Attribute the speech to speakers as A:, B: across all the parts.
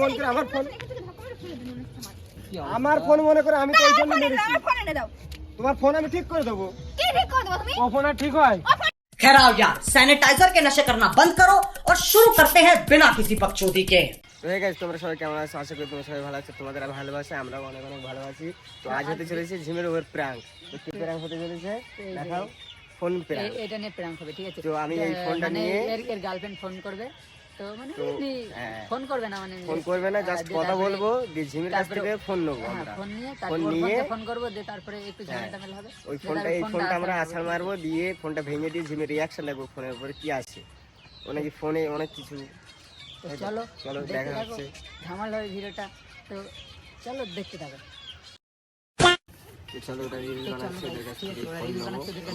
A: মনে করে আমার ফোন
B: এখান থেকে ধাক্কা মেরে ফেলে দিন মনে হচ্ছে আমার।
A: আমার ফোন মনে করে আমি তো ওই জন্য
B: আমার ফোন এনে
A: মেরেছি
B: দাও, আমার ফোন এনে দাও।
A: তোমার ফোন আমি ঠিক করে দেবো
B: কি ঠিক করে দেবো তুমি?
A: ও ফোন আর ঠিক হয়
C: खैर आओ यार सैनिटाइजर के नशे करना बंद करो और शुरू करते हैं बिना किसी बकचोदी के
A: তো হয়ে গেছে তোমরা সবাই কেমন আছো আশা করি তোমরা সবাই ভালো আছো তোমাদের আর ভালোবাসে আমরাও অনেক অনেক ভালোবাসি তো আজ হতে চলেছে ঝিমের ওভার প্র্যাঙ্ক তো কি প্র্যাঙ্ক হতে চলেছে দেখাও ফোন প্র্যাঙ্ক
D: এ- এটা নিয়ে প্র্যাঙ্ক হবে ঠিক আছে
A: তো আমি এই
D: আহ,
A: ফোনটা
D: মানে
A: নিয়ে-
D: এর এর গার্লফ্রেন্ড ফোন করবে তো মানে
A: হ্যাঁ।
D: ফোন করবে না মানে
A: ফোন করবে না জাস্ট কথা বলব দিয়ে ঝিমের কাছ থেকে ফোন নেব
D: হ্যাঁ,
A: আমরা।
D: ফোন নিয়ে
A: ফোন নিয়ে
D: ফোন করব দিয়ে তারপরে একটু ঝামেলা হবে
A: ওই ফোনটা এই ফোনটা আমরা আছাড় মারবো দিয়ে ফোনটা ভেঙে দিয়ে ঝিমের রিয়াকশন লাগবো ফোনের উপরে কি আছে? অনেক ফোনে অনেক কিছু।
D: চলো
A: চলো দেখা হচ্ছে।
D: ঝামেলা হবে ভিডিওটা। তো চলো দেখতে থাকো।
A: চলো ওটা রিল ফোন
D: বানাচ্ছে ওদের কাছে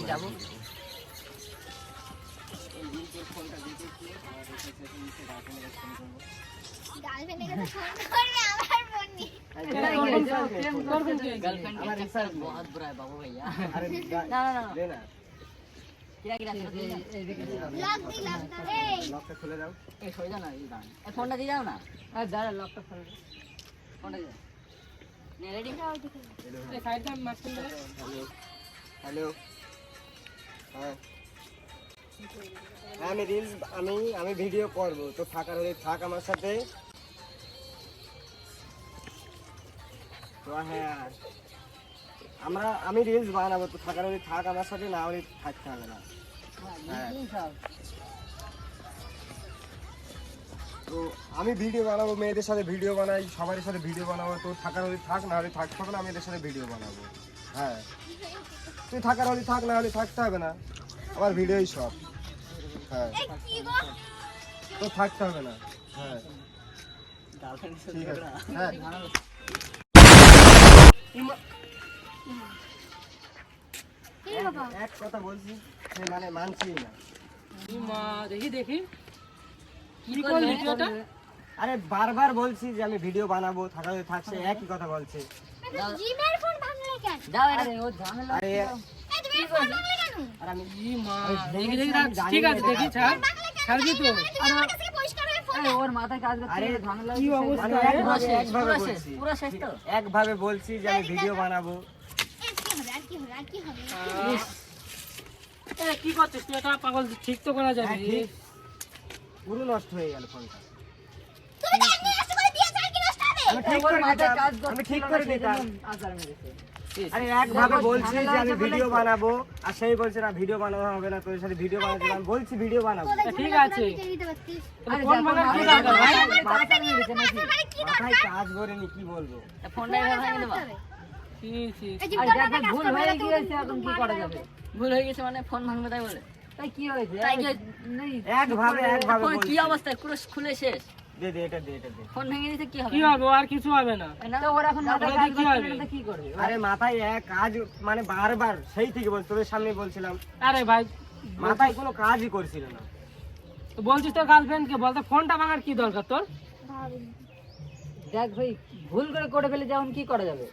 D: যাব।
A: লকটা খুলে দাও
D: এই সরে যাও না এই ফোনটা দিয়ে যাও না আর দাঁড়া লকটা ফোন ফোনটা দিয়ে রেডি
A: হ্যালো হ্যালো হ্যাঁ হ্যাঁ, আমি রিলস আমি আমি ভিডিও করব। তো থাকার হলে থাক আমার সাথে। তো হ্যাঁ আমরা, আমি রিলস বানাবো, তো থাকার হলে থাক আমার সাথে, না হলে থাকতে হবে না। হ্যাঁ। তো আমি ভিডিও বানাবো, মেয়েদের সাথে ভিডিও বানাই সবার সাথে ভিডিও বানাবো, তো থাকার হলে থাক, না হলে থাকতে হবে না আমি এদের সাথে ভিডিও বানাবো। হ্যাঁ। তুই থাকার হলে থাক, না হলে থাকতে হবে না। আমার ভিডিওই সব। হ্যাঁ।
B: এই কি গো?
A: তো থাকতে হবে না। হ্যাঁ। ঠিক আছে। হ্যাঁ। এক কথা বলছি সে মানে মানছি না।
D: দেখি দেখি। কি করলি?
A: আরে বারবার বলছি যে আমি ভিডিও বানাবো হলে থাকছে একই কথা বলছে।
D: ও ঝামেলা।
A: আরে
E: দেখি দেখি ঠিক আছে দেখি ছাড় ছাড়বি তো
D: ওর মাথায় কাজ করছে।
A: আরে কি অবস্থা? একভাবে- বলছি।
D: পুরো শেষ তো।
A: একভাবে বলছি যে আমি ভিডিও বানাবো।
B: কি হবে, আর কি হবে, আর কি হবে?
E: কি করছিস? তুই এটা পাগল ঠিক তো করা যাবে।
A: হ্যাঁ, পুরো নষ্ট হয়ে গেল ফোনটা।
B: তুমি একদিন নষ্ট করে দিয়েছ, আর কি নষ্ট হবে?
A: আমি ঠিক করে দিতাম।
D: কাজ
A: আমি ঠিক করে
D: না,
A: দিতাম।
D: সেজন্য আচার মেরেছে।
A: আরে একভাবে বলছি যে আমি ভিডিও বানাবো আর সেই বলছে না ভিডিও বানানো হবে না তোর সাথে ভিডিও বানাতে আমি বলছি ভিডিও বানাবো।
E: ঠিক আছে। ফোন কি দরকার? ভাই?
D: হচ্ছে, আচার মেরেছে নাকি?
B: আরে কি
A: মাথায় কাজ করেনি কি বলব?
D: ফোনটা ভেঙে দেবা? আরে
B: কাজ
D: ভুল হয়ে
B: না
D: গিয়েছে, এখন কি করা
B: যাবে।
D: ভুল হয়ে গেছে মানে ফোন ভাঙবে তাই বলে। তাই কি হয়েছে?
E: তাই
D: আরে,
E: কি-
D: নেই,
A: একভাবে একভাবে
D: কি। অবস্থা পুরো খুলে শেষ।
A: দে দে এটা দে এটা দে।
D: ফোন ভেঙে দিতে কি হবে?
E: কি হবে? আর কিছু হবে না।
D: তো ওর এখন মাথায় কাজ
E: কি
D: করছে না কি করবে?
A: আরে মাথায় এক কাজ মানে বারবার সেই থেকে বল তোদের সামনে বলছিলাম।
E: আরে ভাই
A: মাথায় কোনো কাজই করছিল না।
E: তো বলছিস তোর গার্লফ্রেন্ড কে বলতে ফোনটা ভাঙার কি দরকার তোর?
D: দেখ ভাই ভুল করে করে ফেলে যেমন কি করা যাবে?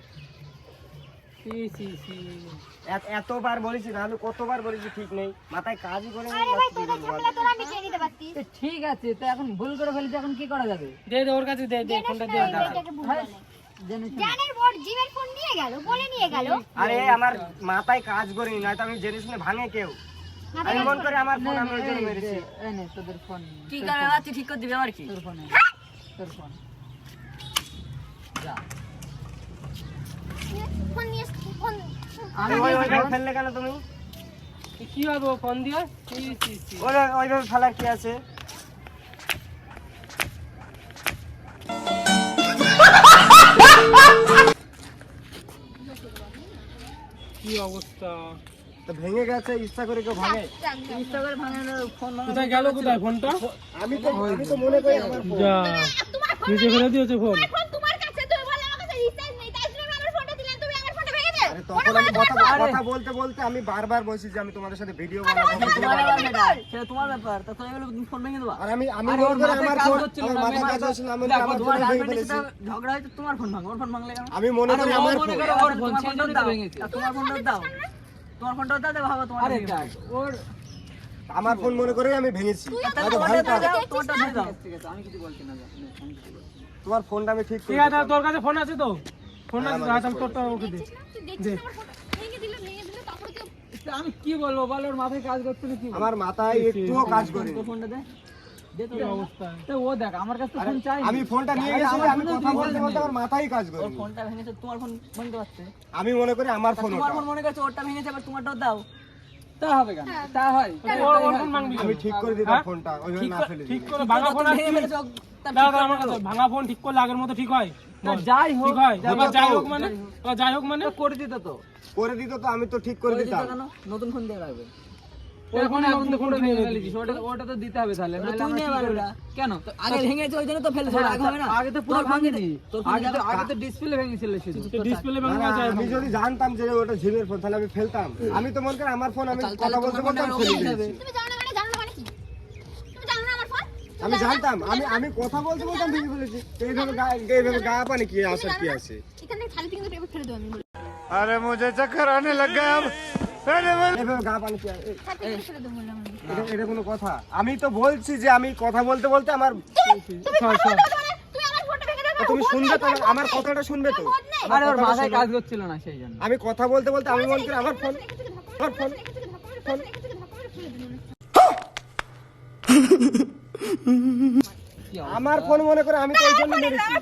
A: এতবার বলেছি না কতবার বলেছি ঠিক নেই? মাথায় কাজই করে
D: ঠিক আছে তো এখন ভুল করে ফেলেছে এখন কি করা যাবে?
E: দে দে ওর কাছে দে দে ফোনটা দে
B: এই মেয়েটাকে ভুল বলে।
D: জেনে শুনে।
B: জানের বর জিমের ফোন নিয়ে গেল বলে নিয়ে গেল।
A: আরে আমার মাথায় কাজ করেনি নয়তো আমি জেনে শুনে ভাঙে কেউ। আমি মন করে আমার ফোন আমি ওই মেরেছি।
D: এই নে তোদের ফোন। কি করে ঠিক করে দিবি আর কি? তোর ফোন। তোর ফোন যা
B: ফোন নিয়ে ফোন
D: আমি
A: ওই ওইভাবে ফেললে কেন তুমি?
E: কি হবে ফোন দিয়ে? ছি, ছি, ছি।
A: ওই ওইভাবে ফেলার কি আছে?
E: কি অবস্থা?
A: তো ভেঙে গেছে ইচ্ছা করে কেউ ভাঙে?
D: ইচ্ছা করে ফোন
E: কোথায় গেল কোথায় ফোনটা?
A: আমি তো আমি তো মনে করি আমার ফোন।
E: যা ফেলে দিয়েছে ফোন
B: ফোন তোমার কাছে তুমি বলে আমার কাছে রিচার্জ নেই তাই জন্য আমি আমার ফোনটা দিলাম তুমি আমার ফোনটা ভেঙে দাও
A: আরে তখন আমি কথা কথা বলতে বলতে আমি বারবার বলছি যে আমি তোমাদের সাথে ভিডিও বানাবো।
D: তোমার ব্যাপার সেটা, সেটা তোমার ব্যাপার। তা তুমি এগুলো ফোন ভেঙে দেবা।
A: আর আমি আমি
D: আরে
A: মনে করে আমার ফোন আমার
D: না,
A: কাজ হচ্ছিল আমি আমার ফোন ভেঙে ফেলেছি।
D: ঝগড়া হয়েছে তোমার ফোন ভাঙো ফোন ভাঙলে কেন?
A: আমি মনে করি আমার ফোন
D: ওর ফোন ফোনটা দাও। তোমার ফোনটা দাও তোমার ফোনটা দাও দেখো তোমার আরে ওর
A: আমার ফোন মনে করে আমি ভেঙেছি। তোমার ফোনটা আমি ঠিক
E: ঠিক আছে। তোর কাছে ফোন আছে তো? রাত আমি তোরটা ওকে দে।
B: আমার ফোনটা ভেঙে দিল ভেঙে দিল তারপরে তুই
D: আমি কি বলব বল ওর মাথায় কাজ করতে কি
A: আমার মাথায় একটুও কাজ করে
D: ফোনটা দে। দে তো
E: কি অবস্থা?
D: তো ও দেখ আমার কাছে তো ফোন চাই
A: আমি ফোনটা নিয়ে গেছি আমি কথা বলতে বলতে আমার মাথায় কাজ করে
D: ফোনটা ভেঙেছে তোমার ফোন বন্ধ পাচ্ছে
A: আমি মনে করি আমার ফোন
D: তোমার ফোন মনে করছে ওরটা ভেঙেছে আবার তোমারটাও দাও। তা হবে কেন? তা হয়।
E: ওর ওর ফোন ভাঙবি।
A: আমি ঠিক করে দিতাম? ফোনটা ওইভাবে না ফেলে
E: ঠিক করে ভাঙা ফোন
D: ঠিক
E: আমার
D: করে।
E: ভাঙা ফোন ঠিক করলে আগের মতো ঠিক হয়?
D: যাই হোক
E: ঠিক হয়?
A: যাই হোক তো।
E: মানে? যাই হোক মানে?
D: করে দিত তো।
A: করে দিত তো আমি তো ঠিক করে
D: করে দিত
A: দিতাম।
D: নতুন ফোন দিয়ে রাখবে।
E: এখন তো
F: ওটা ওটা তো দিতে হবে তাহলে
D: তুই নে। এবার কেন আগে ভেঙেছে ওই জন্য তো আগে হবে না।
F: আগে তো পুরো আগে তো আগে তো ডিসপ্লে ভেঙেছিল শুধু।
E: ডিসপ্লে ভেঙে
A: আমি যদি জানতাম যে ওটা ঝিমের ফোন তাহলে আমি ফেলতাম। আমি তো মনে করি আমার ফোন আমি কথা বলতে
D: ফোনটা
A: বলতে আমি ফেলে দিয়েছি।
B: তুমি জানো না মানে জানো না মানে কি? তুমি জানো না আমার ফোন?
A: আমি জানতাম আমি আমি কথা বলতে বলতে আমি ভেঙে ফেলেছি। এইভাবে গা- এইভাবে গা পানি কি আসার কি আছে?
B: এখান থেকে পেপার ফেলে দেবো আমি।
A: আরে মুঝে চক্কর আনে লগ গয়া। আব কি
B: আমি
A: এটা এটা কোনো কথা। আমি তো বলছি যে আমি কথা বলতে বলতে আমার
B: তুমি তুমি
A: তুমি শুনবে তো আমার- কথাটা শুনবে তো?
F: আরে ওর মাথায় কাজ করছিল না সেই জন্য।
A: আমি কথা বলতে বলতে আমি মনে করি আমার ফোন আমার ফোন আমার ফোন মনে করে আমি তো ওই জন্য মেরেছি।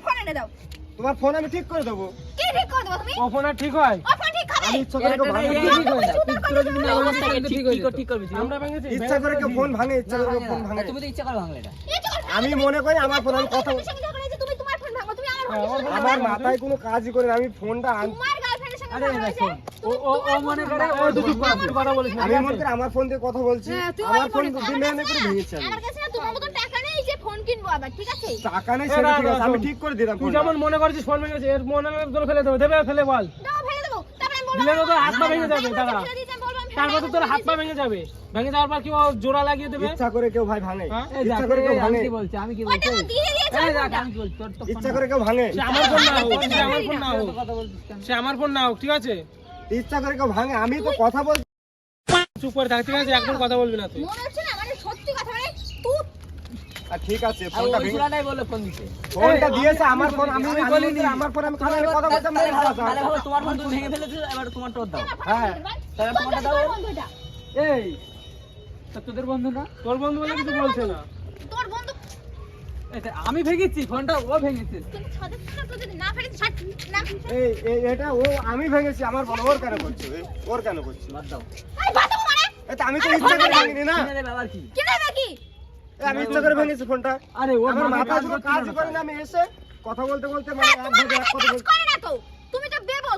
A: তোমার ফোন আমি ঠিক করে দেবো।
E: ও ফোন আর ঠিক হয়?
A: আমি ইচ্ছা করে কেউ ভাঙে
F: ঠিক হয়ে যায় তুই ঠিক হয়ে যাবে।
D: ঠিক
F: ঠিক হয়ে
A: ইচ্ছা করে কেউ ফোন ভাঙে ইচ্ছা করে ফোন ভাঙে।
D: তুমি তো ইচ্ছা করে ভাঙলে এটা।
A: আমি মনে করি আমার ফোন আমি কথা বল-
B: তুমি তোমার ফোন ভাঙো তুমি আমার
A: মাথায় কোনো কাজই করে না আমি ফোনটা আমার ফোন দিয়ে কথা বলছি
B: হ্যাঁ,
A: আমার ফোন ভেঙেছি
B: টাকা নেই যে ফোন কিনবো আবার ঠিক আছে?
A: টাকা নেই
E: এ,
A: সেটা ঠিক আছে আমি ঠিক করে দিলাম
E: তুই যেমন মনে করছিস ফোন ভেঙেছে এর মনে ফেলে দেবো দেবে ফেলে বল।
B: দাও ফেলে দেবো। তারপরে আমি বলব
E: দিলে তো হাত পা ভেঙে যাবে
B: বলছি,
E: তারপর তো তোর হাত পা ভেঙে যাবে। ভেঙে যাওয়ার পর কি ও জোড়া লাগিয়ে দেবে?
A: ইচ্ছা করে কেউ ভাই ভাঙে।
E: হ্যাঁ?
A: ইচ্ছা করে কেউ
F: আমি
A: ভাঙে।
F: কি বলছি আমি কি বলছি?
A: ইচ্ছা করে কেউ ভাঙে।
E: সে আমার ফোন না হোক সে আমার ফোন না। হোক সে আমার ফোন না হোক ঠিক আছে?
A: ইচ্ছা করে কেউ ভাঙে। আমি তো কথা বল
E: চুপ করে থাক ঠিক আছে? একদম কথা বলবি না তুই।
B: মনে হচ্ছে না মানে সত্যি কথা মানে তুই
A: ঠিক আছে ফোনটা ভেঙে
D: ছোড়াটাই বলল ফোন দিতে।
A: ফোনটা দিয়েছে আমার ফোন আমি
F: আমি
A: আমি
F: বলিনি।
A: বলিনি আমার ফোন আমি কথা বলতাম না
D: তোমার ফোন তুমি ভেঙে ফেলেছো এবার তোমার টোর দাও।
A: হ্যাঁ।
D: তাহলে তোমারটা দাও
F: এই তোদের বন্ধু না?
E: তোর বন্ধু বলে কিছু বলছে না।
B: তোর বন্ধু।
F: আমি ভেঙেছি ফোনটা ও ভেঙেছে।
A: এই এই এটা ও আমি ভেঙেছি আমার ফোন ওর কেন করছে ওর কেন করছে
D: বাদ দাও।
B: মানে।
A: এটা আমি তো ইচ্ছা করে ভাঙিনি না।
D: কি?
B: কি?
A: আমি ইচ্ছা করে ভেঙেছি ফোনটা।
F: আরে ওর
A: আমার মাথা
F: কাজ
A: করে না। আমি এসে কথা বলতে বলতে মানে এক কথা বলতে
B: তুমি তো দেবো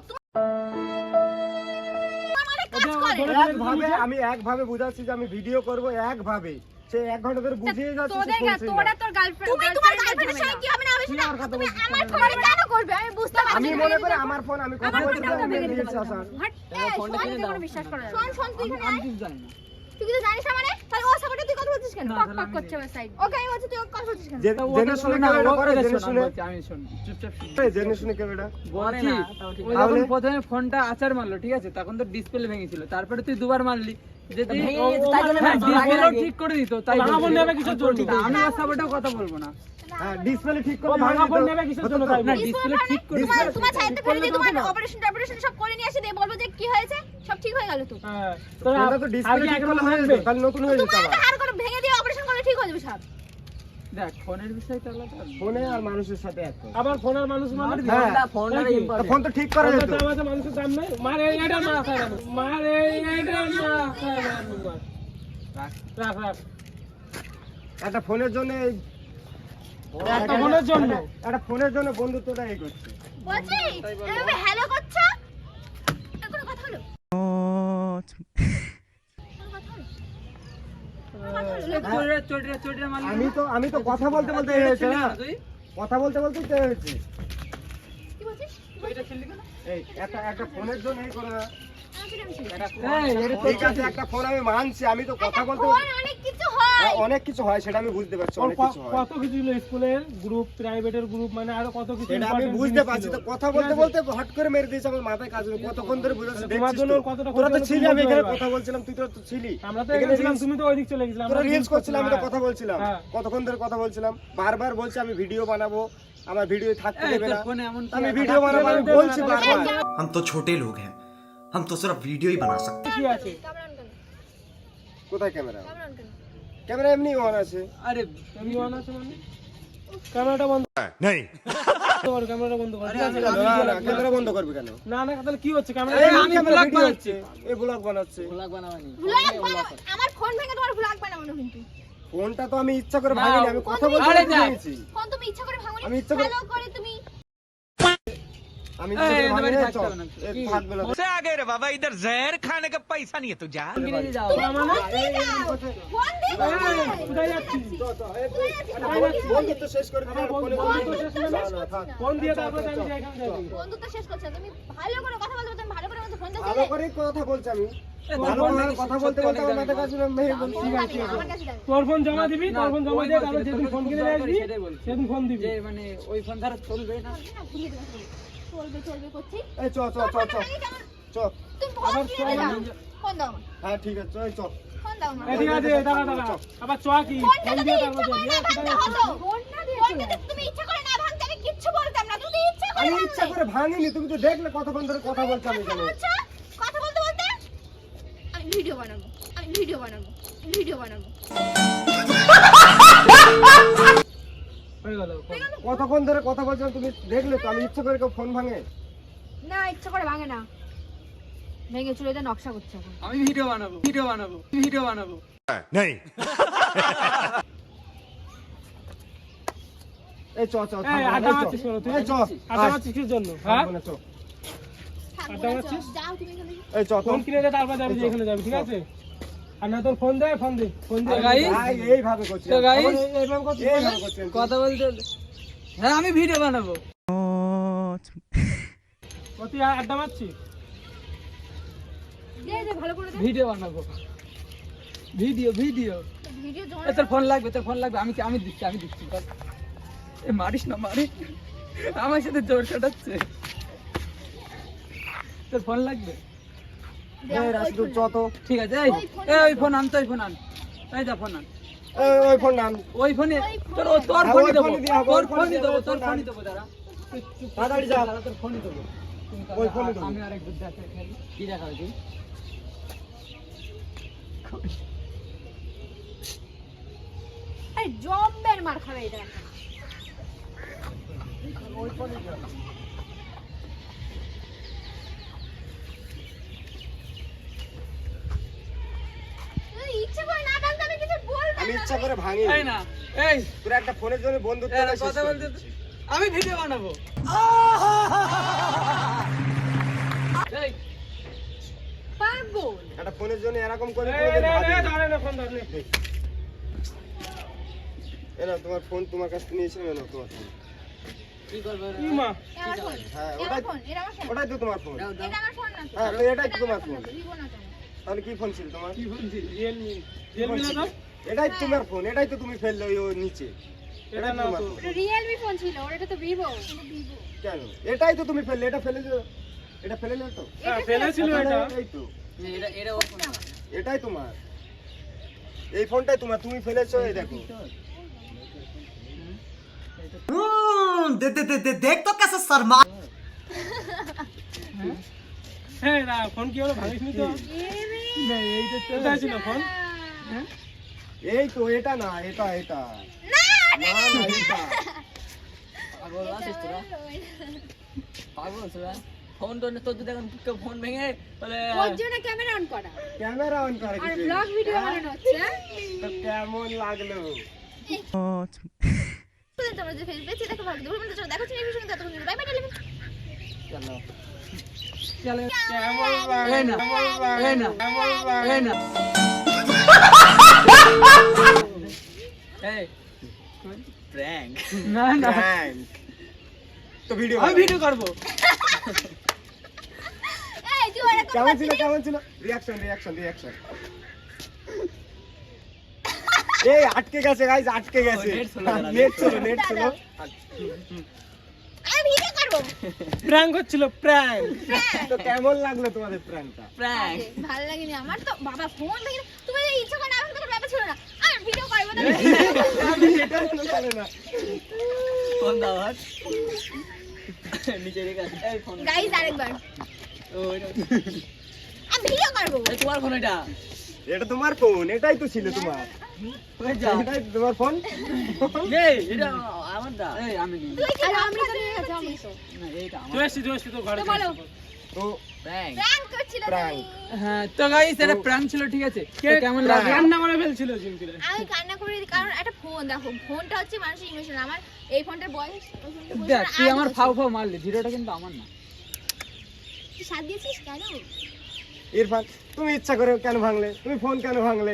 A: একভাবে আমি একভাবে বুঝাচ্ছি যে আমি ভিডিও করব একভাবে। সে এক ঘণ্টা ধরে বুঝিয়ে যাচ্ছে করছে
B: তোর গার্লফ্রেন্ড তুমি তোমার গার্লফ্রেন্ডের সাথে কি হবে না হবে সেটা তুমি আমার ফোনে কেন করবে? আমি বুঝতে পারছি
A: আমি মনে করি আমার ফোন আমি কথা
B: বলতে
A: আমি
B: হাট, এই,
D: ফোনটা কিনে দাও।
B: বিশ্বাস করা না। শোন, শোন, তুই এখানে
F: আমি
B: আয়।
F: কিছু জানি না।
B: তুই কি জানিস মানে? তাহলে তুই কথা বলছিস কেন?
F: না,
B: পক
F: তাহলে
B: পক
F: আমি
B: করছে ওর side। ওকে, আমি বলছি, তুই কথা বলছিস কেন?
A: যে-
F: তা ও
A: জেনে শুনে কেউ এটা করে
F: করে
A: জেনে
F: শুনে আমি
A: শোন
F: চুপচাপ শুন।
A: জেনে শুনে কেউ এটা
F: বলছি
D: না, তাও ঠিক
F: ও যখন
A: তাহলে?
F: প্রথমে ফোনটা আচার মারলো ঠিক আছে তখন তো ডিসপ্লে ভেঙেছিল তারপরে তুই দুবার মারলি যদি
D: ভেঙে
F: ও-
D: গেছে,
F: ও
D: তাই জন্য মারছি, আগে
F: display ও
D: আগে।
F: ঠিক করে দিত তাই
E: ভাঙা ফোন নেবে কিসের জন্য
F: আমি ওর সাপোর্টেও কথা বলব না
A: ডিসপ্লে ঠিক করে
E: ভাঙা ফোন নেবে কিসের জন্য
F: না ডিসপ্লে ঠিক করে
B: তোমার-
F: দিত।
B: তোমার side তে ফেলে দিয়ে তোমার
A: হতো না।
B: সব করে নিয়ে এসে দিয়ে বলব যে কি হয়েছে? সব ঠিক হয়ে গেল তো।
E: হ্যাঁ
A: তো ডিসপ্লে ঠিক
E: আগের
A: হয়ে
E: থাকবে?
A: যেত নতুন হয়ে যেত
B: তোমার হাড় করে ভেঙে দিয়ে অপারেশন করলে ঠিক হয়ে যাবে সব।
F: দেখ ফোনের বিষয় আলাদা।
A: ফোনে আর মানুষের সাথে এক
E: আবার ফোন আর মানুষ মানে
A: হ্যাঁ ফোন তো ঠিক করা যেত।
E: মানুষের দাম নেই। মার এই এটা না খায় মার এই এটা না খায় না রাখ। রাখ
A: একটা ফোনের জন্য এই-
E: একটা ফোনের জন্য।
A: একটা ফোনের জন্য বন্ধুত্বটা এই করছে।
B: বলছি, এভাবে hello করছ? এ কোনো কথা হলো? কোনো কথা হলো? কোনো কথা হলো?
F: চোরেরা চোরেরা চোরেরা মারলি
A: আমি তো আমি তো কথা বলতে বলতে হয়েছে না
F: তুই
A: কথা বলতে বলতে হয়েছে
B: কি বলছিস?
F: এটা ছিলি কেন
A: এই একটা একটা ফোনের জন্য এই করে না।
B: আমাকে আমি
F: এই এটা
A: ঠিক আছে একটা ফোন আমি মানছি আমি তো কথা বলতে
B: অনেক কিছু হয়
A: হ্যাঁ, অনেক কিছু হয় সেটা আমি বুঝতে পারছি
E: ওর
A: অনেক
E: ক-
A: কিছু হয়
E: কত কিছু ছিল স্কুলের গ্রুপ প্রাইভেটের গ্রুপ মানে আরো কত কিছু
A: সেটা আমি
E: important
A: বুঝতে
E: জিনিস
A: পারছি
E: ছিল।
A: তো কথা
E: ঠিক
A: বলতে
E: আছে?
A: বলতে হট করে মেরে দিয়েছে আমার মাথায় কাজ হলো কতক্ষণ ধরে বুঝাচ্ছি
E: তাহলে তোমার
A: দেখছিস
E: জন্য
A: তো।
E: ওর কতটা
A: তোরা তো
E: ক্ষতি
A: ছিলি
E: হলো
A: আমি
E: তুমি
A: এখানে
E: বুঝতে
A: কথা বলছিলাম তুই তো ছিলি
E: আমরা তো
A: এখানে
E: এখানে ছিলাম
A: reels-
E: তুমি তো ওই দিক চলে গেছিলাম
A: তোরা রিলস করছিলাম আমি তো
E: হ্যাঁ।
A: কথা বলছিলাম
E: হ্যাঁ।
A: কতক্ষণ ধরে কথা বলছিলাম বারবার বলছি আমি ভিডিও বানাবো আমার ভিডিও থাকতে
F: এই,
A: দেবে
F: তোর
A: না
F: ফোনে এমন কি
A: আমি
F: আছে?
A: ভিডিও বানাবো আমি
E: দেবে না,
A: বলছি
E: দেবে না।
A: বারবার
G: हम तो छोटे लोग हैं हम तो सिर्फ वीडियो ही बना सकते हैं
E: কি আছে
B: ক্যামেরা অন কেন
A: কোথায় ক্যামেরা
B: ক্যামেরা
A: এমনি অন আছে।
F: আরে
E: এমনি অন আছে মানে? ক্যামেরাটা বন্ধ
G: नहीं
E: কর ক্যামেরাটা বন্ধ কর।
A: ক্যামেরা বন্ধ করবি কেন?
E: না না তাহলে কি হচ্ছে? ক্যামেরা
F: আমি বানাচ্ছি।
A: হচ্ছে ব্লগ বানাচ্ছে।
F: ভ্লগ বানাবানি।
B: ভ্লগ আমার ফোন ভেঙে তোমার ভ্লগ বানাবো কিন্তু।
A: ফোনটা তো আমি ইচ্ছা করে ভাঙিনি আমি কথা বলতে।
B: ফোন তুমি ইচ্ছা করে ভাঙোনি?
A: আমি ইচ্ছা করে
B: তুমি
A: আমি
F: কি?
B: ভালো করে কথা বলতে তুমি ভালো করে আমাকে ফোন
A: ভালো
B: দিয়েছিলে
A: করেই কথা বলছি আমি
F: তোর ফোন
E: তোর জমা দিবি তোর ফোন জমা দিয়ে যেদিন ফোন কিনে আসবি সেদিন ফোন দিবি
F: মানে ওই ফোন ছাড়া চলবে না
B: চলবে চলবে করছি।
A: এই চ চ চ চ চ।
B: তুমি ফোন
E: আবার ফোন
B: দাও ফোন দাও
A: হ্যাঁ ঠিক আছে এই চ।
B: ফোন দাও
E: ঠিক আছে দাঁড়া দাঁড়া। আবার চ কি? ফোন দিয়ে
B: ইচ্ছা
E: তারপর
B: করে না তুমি ইচ্ছা করে না ভাঙতে আমি কিচ্ছু বলতাম না। তুমি ইচ্ছা করে
A: আমি। ইচ্ছা করে ভাঙিনি তুমি তো দেখলে কতক্ষণ ধরে কথা বলছি আমি এখানে?
B: কথা বলতে বলতে? আমি ভিডিও বানাবো। আমি ভিডিও বানাবো। ভিডিও বানাবো।
E: হয়ে গেল
A: কতক্ষণ ধরে কথা বলছিলাম তুমি দেখলে তো আমি ইচ্ছা করে কেউ ফোন ভাঙে।
B: না ইচ্ছা করে ভাঙে না। ভেঙে চুলে দিয়ে নকশা করছে
F: আমি ভিডিও বানাবো ভিডিও বানাবো ভিডিও বানাবো।
G: नहीं
A: এই চ চ
E: আড্ডা মারছিস তুই?
A: এই চ।
E: আড্ডা। মারছিস কিসের জন্য? হ্যাঁ?
A: চ।
E: আড্ডা মারছিস?
B: যাও তুমি এখান।
A: এই চ
E: ফোন কিনে দে তারপর যাবি এখানে যাবি ঠিক আছে? ফোন দে ফোন দে ফোন দে।
F: আর guys?
A: আয়, এইভাবে করছি।
F: তো guys?
A: এইভাবে করছি আমি।
F: কথা বলতে হ্যাঁ আমি ভিডিও বানাবো।
E: আড্ডা মারছিস
B: দে দে ভালো করে দে।
F: ভিডিও বানাবো। ভিডিও ভিডিও
B: ভিডিও
F: এ তোর ফোন লাগবে তোর ফোন লাগবে। আমি আমি দিচ্ছি আমি দিচ্ছি এ মারিস না মারিস। আমার সাথে জোর কাটাচ্ছে তোর ফোন লাগবে?
A: এই রাশিদুল চ তো।
F: ঠিক আছে এই এই ওই ফোন আন তো ওই ফোন আন। এই যা ফোন আন।
A: এই, ওই ফোন নাম
F: ওই ফোনে তোর তোর ফোনই দেবো
A: ফোনই দিয়ে হবে,
F: তোর
A: ফোনই
F: ফোনই দেবো তোর
A: তোর
F: ফোনই দেবো দাঁড়া। তুই চুপ কর,
A: তাড়াতাড়ি যা।
F: তোর ফোনই দেবো।
A: ওই ফোনই দেবো।
F: আমি আরেক দুধ দেখে খেলি। কি দেখাবে তুই
B: জম্বের মার খাবে এটা। এখন। তুই ইচ্ছে করে না ভাঙতে আমি কিছু বলতাম
A: আমি ইচ্ছা করে ভাঙি
F: এই না এই।
A: তোর একটা ফোনের জন্য বন্ধুত্ব
F: কথা বলতে আমি ভিডিও বানাবো। এই।
B: পারব।
A: একটা ফোনের জন্য এরকম করে
E: এই,
A: কোনোদিন
E: নে, নে,
A: ভাবিনি।
E: ধরে নে, ফোন ধরে নে।
A: তোমার ফোন তোমার কাছ থেকে নিয়েছিলাম তোমার ফোন।
F: কি করব?
E: মা?
A: হ্যাঁ ওটাই
B: আমার ফোন।
A: ওটাই তো তোমার ফোন।
F: দাও দাও।
B: এটা আমার ফোন না
A: হ্যাঁ এটাই তো তোমার ফোন। আর কি ফোন ছিল তোমার?
F: কি
E: ফোন
A: ছিল?
E: রিয়েলমি
A: রিয়েলমি
E: না
A: এটাই তোমার ফোন এটাই তো তুমি ফেললে ওই নিচে।
E: এটা না তো
B: রিয়েলমি ফোন ছিল ওর এটা তো ভিভো ভিভো
A: কেন? এটাই তো তুমি ফেললে এটা ফেলে এটা ফেলে না তো।
E: হ্যাঁ ফেলেছিল এটা
A: হ্যাঁ,
F: এটা। এটা ওর ফোন
A: এটাই তোমার। এই ফোনটাই তোমার তুমি ফেলেছো এই দেখো।
C: দেখ তো কেসে শর্মা। হ্যাঁ।
E: হ্যাঁ না ফোন কি হলো? তো?
F: না এইটা তো
E: কোথায় ছিল ফোন?
A: এই তো এটা না এটা এটা। না না এটা।
F: পাগল আছিস তোরা? পাগল তোরা ফোন তো কেউ ফোন ভেঙে বলে
B: ওর জন্য ক্যামেরা অন করা।
A: ক্যামেরা অন করে
B: আর ব্লগ ভিডিও বানানো হচ্ছে হ্যাঁ?
A: তো কেমন লাগল?
B: তোমরা যে ফেসবুকে দেখো ভালো দেখো তোমরা দেখো চিনি ভিডিও ততক্ষণ বাই বাই
F: চলো।
E: কেমন
F: এই
E: লাগে
F: না না
A: তো ভিডিও
F: আমি ভিডিও করব
A: কেমন ছিল কেমন ছিল রিয়াকশন রিয়াকশন রিয়াকশন এই আটকে গেছে গাইজ আটকে গেছে
D: নেট ছিল
A: নেট ছিল
H: আমি ভিডিও করব।
E: প্র্যাঙ্ক হচ্ছিল প্র্যাঙ্ক
A: তো কেমন লাগল তোমাদের প্র্যাঙ্কটা
D: প্র্যাঙ্ক
H: ভালো লাগেনি। আমার তো বাবা ফোন দেখে তুমি ইচ্ছা করে আমার কোনো ব্যাপার ছিল না। আর ভিডিও করব না।
A: এটা কোনো চলে না।
D: ফোন দাও হাত। নিচে রেখে এই ফোন
H: গাইজ আরেকবার।
D: ও এটা
H: আমি ভিডিও করব।
D: তোমার ফোন এটা।
A: এটা তোমার ফোন এটাই তো ছিল তোমার।
H: কারণ একটা ফোন দেখো ফোনটা হচ্ছে আমার এই বয়স
F: দেখ তুই আমার ফাউ ফাউ মারলি কিন্তু আমার না
H: তুই সাথ দিয়েছিস কেন
A: তুমি ইচ্ছা করে কেন ভাঙলে? তুমি ফোন কেন ভাঙলে?